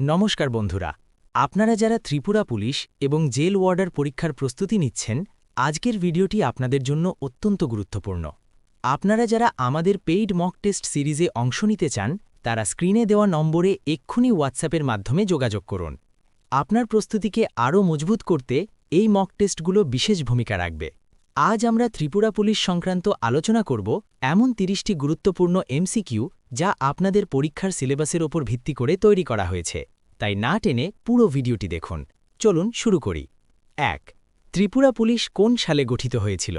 নমস্কার বন্ধুরা, আপনারা যারা ত্রিপুরা পুলিশ এবং জেল ওয়ার্ডার পরীক্ষার প্রস্তুতি নিচ্ছেন, আজকের ভিডিওটি আপনাদের জন্য অত্যন্ত গুরুত্বপূর্ণ। আপনারা যারা আমাদের পেইড মক টেস্ট সিরিজে অংশ নিতে চান, তারা স্ক্রিনে দেওয়া নম্বরে এক্ষুনি হোয়াটসঅ্যাপের মাধ্যমে যোগাযোগ করুন। আপনার প্রস্তুতিকে আরও মজবুত করতে এই মক টেস্টগুলো বিশেষ ভূমিকা রাখবে। আজ আমরা ত্রিপুরা পুলিশ সংক্রান্ত আলোচনা করব এমন তিরিশটি গুরুত্বপূর্ণ এমসিকিউ যা আপনাদের পরীক্ষার সিলেবাসের ওপর ভিত্তি করে তৈরি করা হয়েছে। তাই না টেনে পুরো ভিডিওটি দেখুন। চলুন শুরু করি। এক, ত্রিপুরা পুলিশ কোন সালে গঠিত হয়েছিল?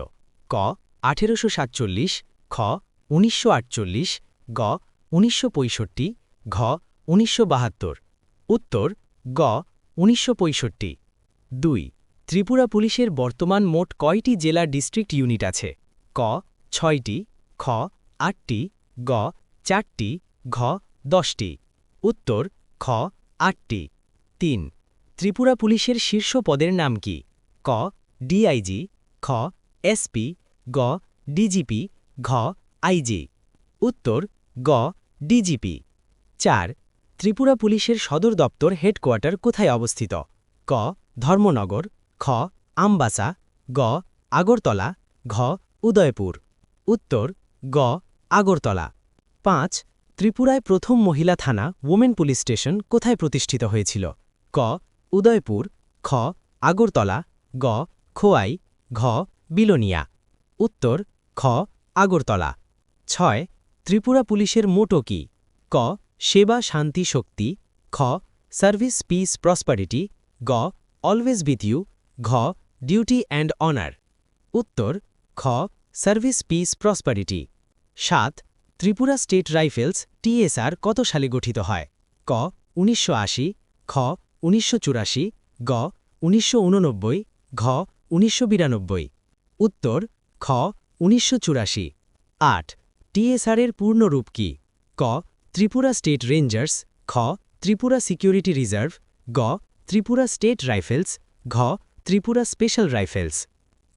ক, আঠেরোশো সাতচল্লিশ, খ, উনিশশো আটচল্লিশ, গ, উনিশশো পঁয়ষট্টি, ঘ, উনিশশো বাহাত্তর। উত্তর, গ, উনিশশো পঁয়ষট্টি। দুই ত্রিপুরা পুলিশের বর্তমান মোট কয়টি জেলা ডিস্ট্রিক্ট ইউনিট আছে? ক, ছয়টি, খ, আটটি, গ, চারটি, ঘ, দশটি। উত্তর, খ, আটটি। তিন, ত্রিপুরা পুলিশের শীর্ষ পদের নাম কি? ক, ডিআইজি, খ, এসপি, গ, ডিজিপি, ঘ, আইজি। উত্তর, গ, ডিজিপি। চার, ত্রিপুরা পুলিশের সদর দপ্তর হেডকোয়ার্টার কোথায় অবস্থিত? ক, ধর্মনগর। খ, আমবাসা, গ, আগরতলা, ঘ, উদয়পুর। উত্তর, গ, আগরতলা। পাঁচ, ত্রিপুরায় প্রথম মহিলা থানা ওমেন পুলিশ স্টেশন কোথায় প্রতিষ্ঠিত হয়েছিল? ক, উদয়পুর, খ, আগরতলা, গ, খোয়াই, ঘ, বিলোনিয়া। উত্তর, খ, আগরতলা। ছয়, ত্রিপুরা পুলিশের মোটো কি? ক, সেবা শান্তি শক্তি। খ, সার্ভিস পিস প্রসপারিটি। গ, অলওয়েজ উইথ ইউ। ঘ ডিউটি অ্যান্ড অনার উত্তর, খ সার্ভিস পিস প্রসপারিটি সাত, ত্রিপুরা স্টেট রাইফেলস টিএসআর কত সালে গঠিত হয়? ক, উনিশশো আশি, খ, উনিশশো চুরাশি, গ, উনিশশো উননব্বই ঘ, উনিশশো বিরানব্বই। উত্তর, খ, উনিশশো আট টিএসআরের পূর্ণরূপ কি? ক, ত্রিপুরা স্টেট রেঞ্জার্স খ, ত্রিপুরা সিকিউরিটি রিজার্ভ গ, ত্রিপুরা স্টেট রাইফেলস ঘ ত্রিপুরা স্পেশাল রাইফেলস।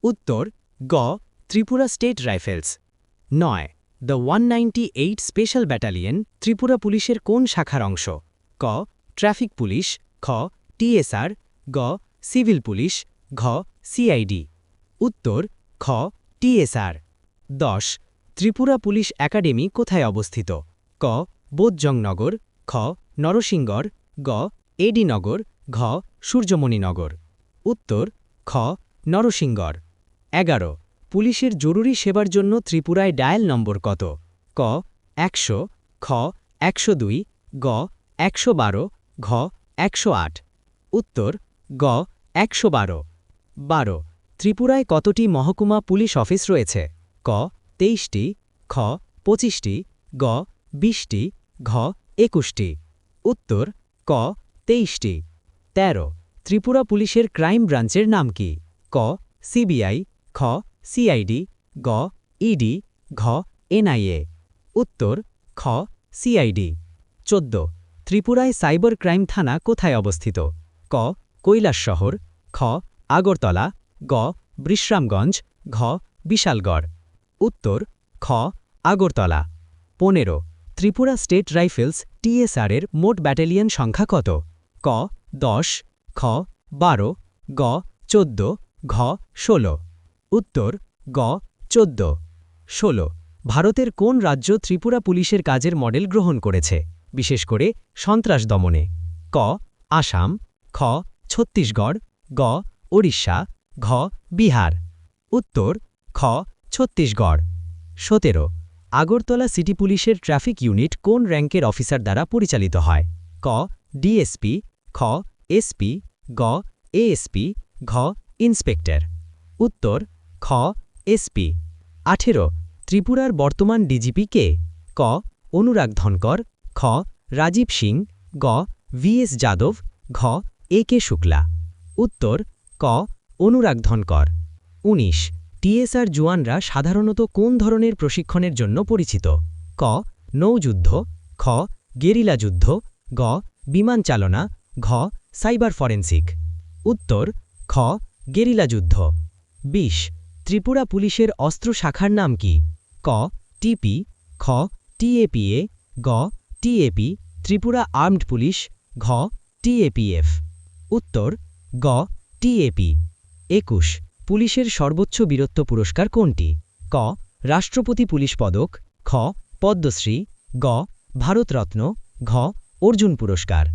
উত্তর, গ, ত্রিপুরা স্টেট রাইফেলস। নয়, the one special battalion Tripura পুলিশের কোন শাখার অংশ? ক, ট্রাফিক পুলিশ। খ টিএসআর গ, সিভিল পুলিশ। ঘ সিআইডি উত্তর, খ টিএসআর দশ, ত্রিপুরা পুলিশ একাডেমি কোথায় অবস্থিত? ক, বোধজংনগর। খ, নরসিংগড়। গ এডিনগর ঘ, সূর্যমণিনগর। উত্তর, খ, নরসিংগড়। এগারো, পুলিশের জরুরি সেবার জন্য ত্রিপুরায় ডায়াল নম্বর কত? ক, একশো, খ, একশো দুই, গ, একশো বারো, ঘ, একশো আট। উত্তর, গ, একশো বারো। বারো, ত্রিপুরায় কতটি মহকুমা পুলিশ অফিস রয়েছে? ক, তেইশটি, খ, পঁচিশটি, গ, বিশটি, ঘ, একুশটি। উত্তর, ক, তেইশটি। ১৩ ত্রিপুরা পুলিশের ক্রাইম ব্রাঞ্চের নাম কি? ক, সিবিআই, খ, সিআইডি, গ, ইডি, ঘ, এনআইএ। উত্তর, খ, সিআইডি। ১৪ ত্রিপুরায় সাইবার ক্রাইম থানা কোথায় অবস্থিত? ক কৈলাসশহর খ, আগরতলা। গ, বিশ্রামগঞ্জ। ঘ, বিশালগড়। উত্তর, খ, আগরতলা। পনেরো, ত্রিপুরা স্টেট রাইফেলস টিএসআরের মোট ব্যাটালিয়ন সংখ্যা কত? ক, দশ খ, বারো, গ, চোদ্দ, ঘ, ষোলো। উত্তর, গ, চোদ্দ, ষোলো। ভারতের কোন রাজ্য ত্রিপুরা পুলিশের কাজের মডেল গ্রহণ করেছে? বিশেষ করে সন্ত্রাস দমনে। ক, আসাম। খ, ছত্তিশগড়। গ, ওড়িশা। ঘ, বিহার। উত্তর, খ, ছত্তিশগড়। সতেরো, আগরতলা সিটি পুলিশের ট্রাফিক ইউনিট কোন র্যাঙ্কের অফিসার দ্বারা পরিচালিত হয়? ক, ডিএসপি। খ, এসপি। গ এএসপি ঘ, ইন্সপেক্টর। উত্তর, খ এসপি আঠেরো, ত্রিপুরার বর্তমান ডিজিপি কে? ক, অনুরাগ ধনকর। খ, রাজীব সিং। গ ভি এস যাদব। ঘ এ কে শুক্লা। উত্তর, ক, অনুরাগ ধনকর। ১৯ টিএসআর জুয়ানরা সাধারণত কোন ধরনের প্রশিক্ষণের জন্য পরিচিত? ক, নৌযুদ্ধ। খ, গেরিলা যুদ্ধ। গ, বিমান চালনা। ঘ সাইবার ফরেন্সিক। উত্তর, খ, গেরিলা যুদ্ধ। ২০ ত্রিপুরা পুলিশের অস্ত্র শাখার নাম কি? ক টিপি খ টিএপিএ গ টিএপি ত্রিপুরা আর্মড পুলিশ, ঘ টিএপিএফ উত্তর, গ টিএপি একুশ, পুলিশের সর্বোচ্চ বীরত্ব পুরস্কার কোনটি? ক, রাষ্ট্রপতি পুলিশ পদক। খ, পদ্মশ্রী। গ, ভারতরত্ন। ঘ, অর্জুন পুরস্কার।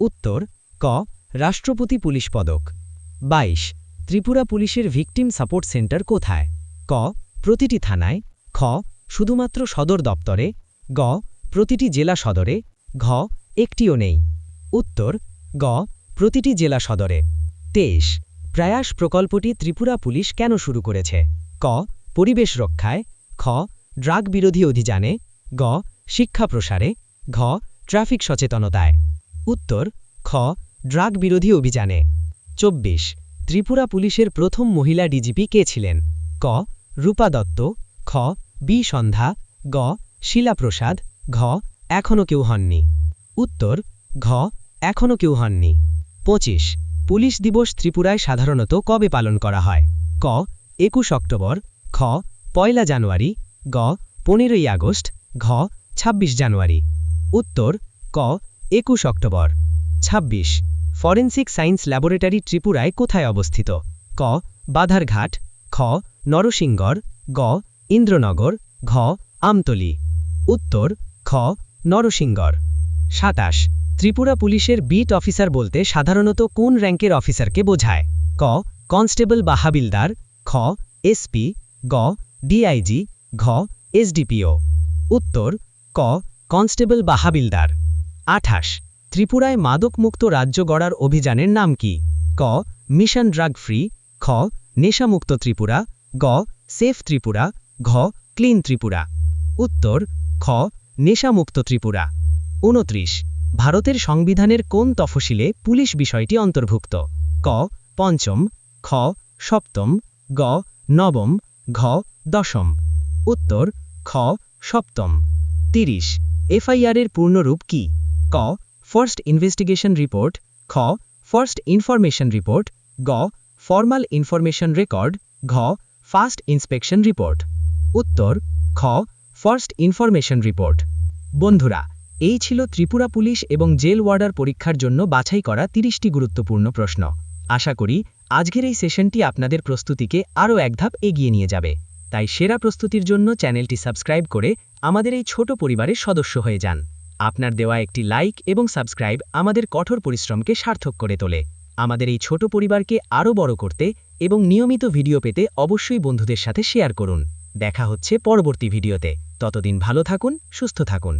উত্তর ক, রাষ্ট্রপতি পুলিশ পদক। বাইশ, ত্রিপুরা পুলিশের ভিকটিম সাপোর্ট সেন্টার কোথায়? ক, প্রতিটি থানায়। খ, শুধুমাত্র সদর দপ্তরে। গ, প্রতিটি জেলা সদরে। ঘ, একটিও নেই। উত্তর, গ, প্রতিটি জেলা সদরে। তেইশ, প্রয়াস প্রকল্পটি ত্রিপুরা পুলিশ কেন শুরু করেছে? ক, পরিবেশ রক্ষায়। খ, ড্রাগ বিরোধী অভিযানে। গ, শিক্ষা প্রসারে। ঘ, ট্রাফিক সচেতনতায়। উত্তর, খ ড্রাগ বিরোধী অভিযানে। চব্বিশ, ত্রিপুরা পুলিশের প্রথম মহিলা ডিজিপি কে ছিলেন? ক, রূপা দত্ত। খ, বি সন্ধ্যা। গ, শিলা প্রসাদ। ঘ এখনও কেউ হননি। উত্তর, ঘ এখনও কেউ হননি। পঁচিশ, পুলিশ দিবস ত্রিপুরায় সাধারণত কবে পালন করা হয়? ক, একুশ অক্টোবর। খ, পয়লা জানুয়ারি। গ, পনেরোই আগস্ট। ঘ ২৬ জানুয়ারি। উত্তর, ক, একুশ অক্টোবর। ২৬ ফরেন্সিক সায়েন্স ল্যাবরেটরি ত্রিপুরায় কোথায় অবস্থিত? ক, বাধারঘাট। খ, নরসিংগড়। গ, ইন্দ্রনগর। ঘ, আমতলি। উত্তর, খ, নরসিংগড়। সাতাশ, ত্রিপুরা পুলিশের বিট অফিসার বলতে সাধারণত কোন র্যাঙ্কের অফিসারকে বোঝায়? ক, কনস্টেবল বা হাবিলদার। খ এসপি গ ডিআইজি ঘ এসডিপিও উত্তর, ক, কনস্টেবল বা হাবিলদার। আঠাশ ত্রিপুরায় মাদকমুক্ত রাজ্য গড়ার অভিযানের নাম কি? ক. Mission drug free. খ. নেশামুক্ত ত্রিপুরা। গ. সেফ ত্রিপুরা। ঘ. ক্লিন ত্রিপুরা। উত্তর, খ. নেশামুক্ত ত্রিপুরা। উনত্রিশ। ভারতের সংবিধানের কোন তফসিলে পুলিশ বিষয়টি অন্তর্ভুক্ত? ক. পঞ্চম। খ. সপ্তম। গ. নবম। ঘ. দশম। উত্তর, খ. সপ্তম। তিরিশ। এফআইআরের পূর্ণরূপ কি? ক. ফার্স্ট ইনভেস্টিগেশন রিপোর্ট খ ফার্স্ট ইনফরমেশন রিপোর্ট গ ফর্মাল ইনফরমেশন রেকর্ড ঘ ফার্স্ট ইন্সপেকশন রিপোর্ট উত্তর, খ ফার্স্ট ইনফরমেশন রিপোর্ট বন্ধুরা, এই ছিল ত্রিপুরা পুলিশ এবং জেল ওয়ার্ডার পরীক্ষার জন্য বাছাই করা তিরিশটি গুরুত্বপূর্ণ প্রশ্ন। আশা করি আজকের এই সেশনটি আপনাদের প্রস্তুতিকে আরও এক ধাপ এগিয়ে নিয়ে যাবে। তাই সেরা প্রস্তুতির জন্য চ্যানেলটি সাবস্ক্রাইব করে আমাদের এই ছোট পরিবারের সদস্য হয়ে যান। আপনার দেওয়া একটি লাইক এবং সাবস্ক্রাইব আমাদের কঠোর পরিশ্রমকে সার্থক করে তোলে। আমাদের এই ছোট পরিবারকে আরও বড় করতে এবং নিয়মিত ভিডিও পেতে অবশ্যই বন্ধুদের সাথে শেয়ার করুন। দেখা হচ্ছে পরবর্তী ভিডিওতে। ততদিন ভালো থাকুন, সুস্থ থাকুন।